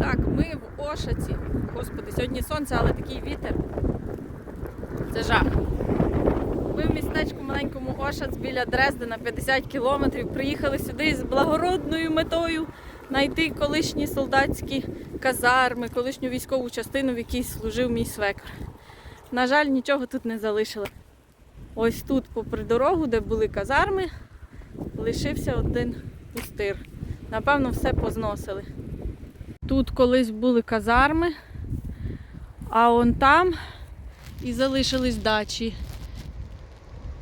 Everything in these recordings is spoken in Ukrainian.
Так, ми в Ошаці. Господи, сьогодні сонце, але такий вітер. Це жах. Ми в містечку маленькому Ошац біля Дрездена 50 кілометрів. Приїхали сюди з благородною метою знайти колишні солдатські казарми, колишню військову частину, в якій служив мій свекр. На жаль, нічого тут не залишили. Ось тут, попри дорогу, де були казарми, лишився один пустир. Напевно, все позносили. Тут колись були казарми, а он там і залишились дачі,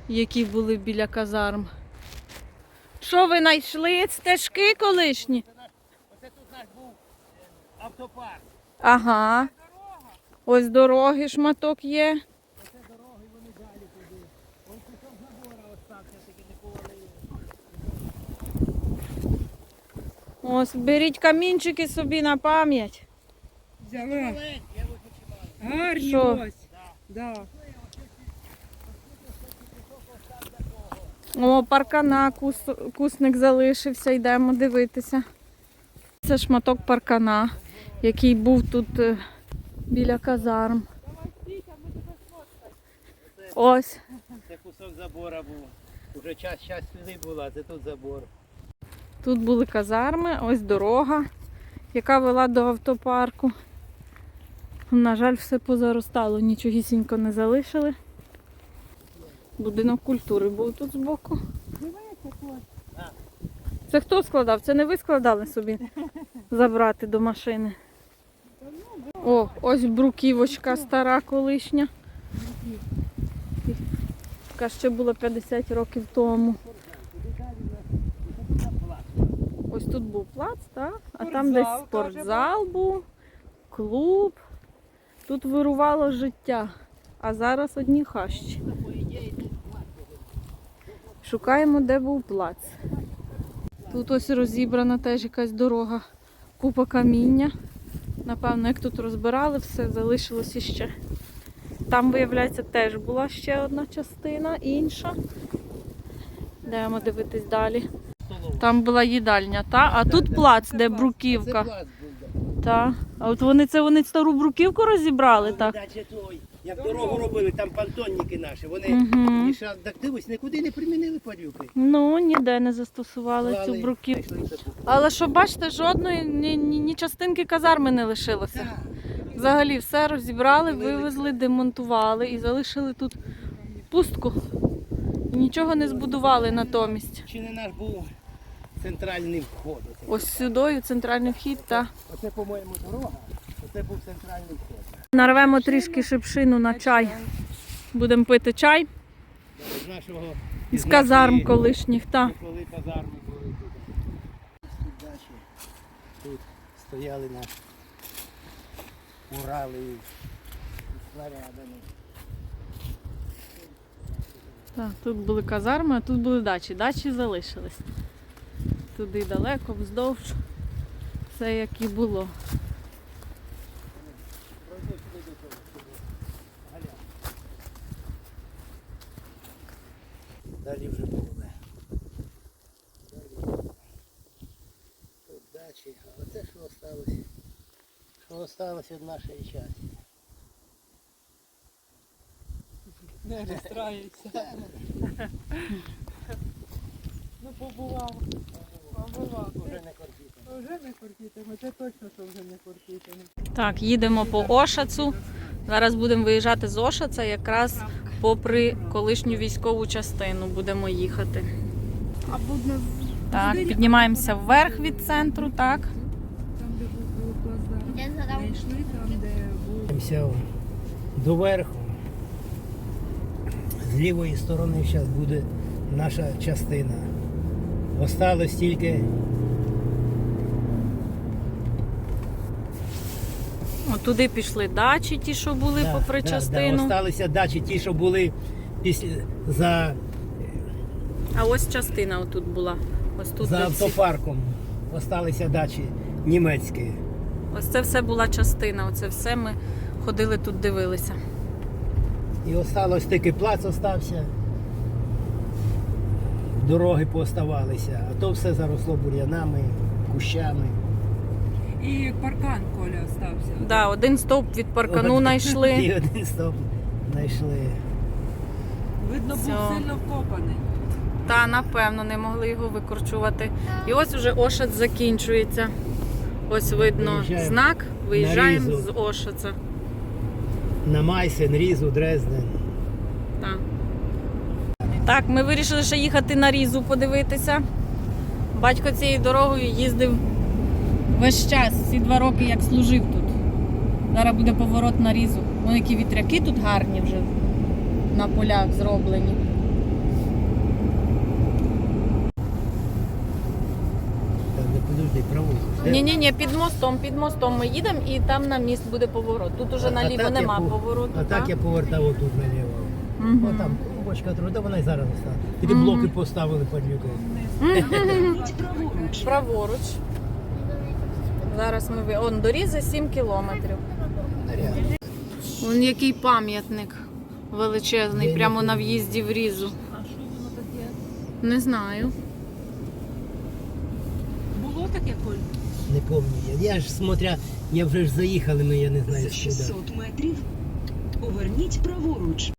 які були біля казарм. Що ви знайшли? Стежки колишні? Оце тут наш був е, автопарк. Ага. Ось дороги, шматок є. Оце дороги, вони далі туди. Ось кусок забора остався, таки не повалили. Ось беріть камінчики собі на пам'ять. Взяла. Гарні Що? ось. Да. О, паркана, кус, кусник залишився, йдемо дивитися. Це шматок паркана, який був тут е, біля казарм. Ось. Це кусок забора був. Уже час, час сюди була, це тут забор. Тут були казарми, ось дорога, яка вела до автопарку. На жаль, все позаростало, нічогісінько не залишили. Будинок культури був тут збоку. Це хто складав? Це не ви складали собі забрати до машини. О, ось бруківочка стара колишня. Яка ще була 50 років тому. Ось тут був плац, так? А там десь Спортзал спортзал був, клуб. Тут вирувало життя, а зараз одні хащі. Шукаємо, де був плац. Тут ось розібрана теж якась дорога, купа каміння. Напевно, як тут розбирали, все залишилось іще. Там, виявляється, теж була ще одна частина, інша. Йдемо дивитись далі. Там була їдальня, та? А тут плац, де бруківка. Та. А от вони це вони стару бруківку розібрали, так? Як дорогу робили, там понтонники наші. Вони Мгм. і ще так дивись, нікуди не примінили падюки. Ну, ніде не застосували цю бруківку. Але що бачите, жодної ні, ні, ні частинки казарми не лишилося. Взагалі все розібрали, вивезли, демонтували і залишили тут пустку. І нічого не збудували натомість. Чи не наш був центральний вход? Ось сюди центральний вхід та Оце, по-моєму, дорога. Оце був центральний вход. нарвемо трішки шипшину на чай. Будемо пити чай З нашого з казарм колишніх. Та. Коли казарми були тут. Тут стояли наші Урали і снарядами. Так, тут були казарми, а тут були дачі. Дачі залишились. Туди далеко, вздовж. Все як і було. Далі вже. Далі. Тут дачі. А оце що осталось? Що осталось від нашої частини? Не розстраюється. Ну побував. Так, їдемо по Ошацу. Зараз будемо виїжджати з Ошаца, якраз попри колишню військову частину будемо їхати. А будна Так, піднімаємося вверх від центру, так. там, де був йшли там, де був. Доверху. З лівої сторони зараз буде наша частина. Осталось тільки туди пішли дачі, ті, що були Да, попри да, частину. Да, осталися дачі, ті, що були після за, А ось частина отут була. Ось тут за всі- автопарком. Осталися дачі німецькі. Ось це все була частина. Оце все ми ходили тут, дивилися. І осталось тільки плац остався. Дороги пооставалися, а то все заросло бур'янами, кущами. І паркан Коля остався. Да, один стовп від паркану От. знайшли. І один стоп знайшли. Видно, був Всьо. сильно вкопаний. Та напевно не могли його викорчувати. І ось уже Ошац закінчується. Ось видно Виїжджаємо знак. Виїжджаємо Різу. з Ошаца. На Майсен, Різу, Дрезден. Так. Так, ми вирішили ще їхати на Різу подивитися. Батько цією дорогою їздив весь час, всі два роки, як служив тут. Зараз буде поворот на Різу. Ну, які вітряки тут гарні вже на полях зроблені. Де? Ні, під мостом, під мостом ми їдемо і там на міст буде поворот. Тут уже наліво нема повороту. А так я повертав отут наліво. О, там бочка труда, вона й зараз остала. Тільки блоки поставили під люкою. Праворуч. Зараз ми ви. Он дорізи 7 кілометрів. Вон який пам'ятник величезний, прямо на в'їзді в Різу. А що воно таке? Не знаю. Було таке, Коль? Не пам'ятаю. Я ж смотря, я вже ж заїхали, але я не знаю За 600 метрів поверніть праворуч.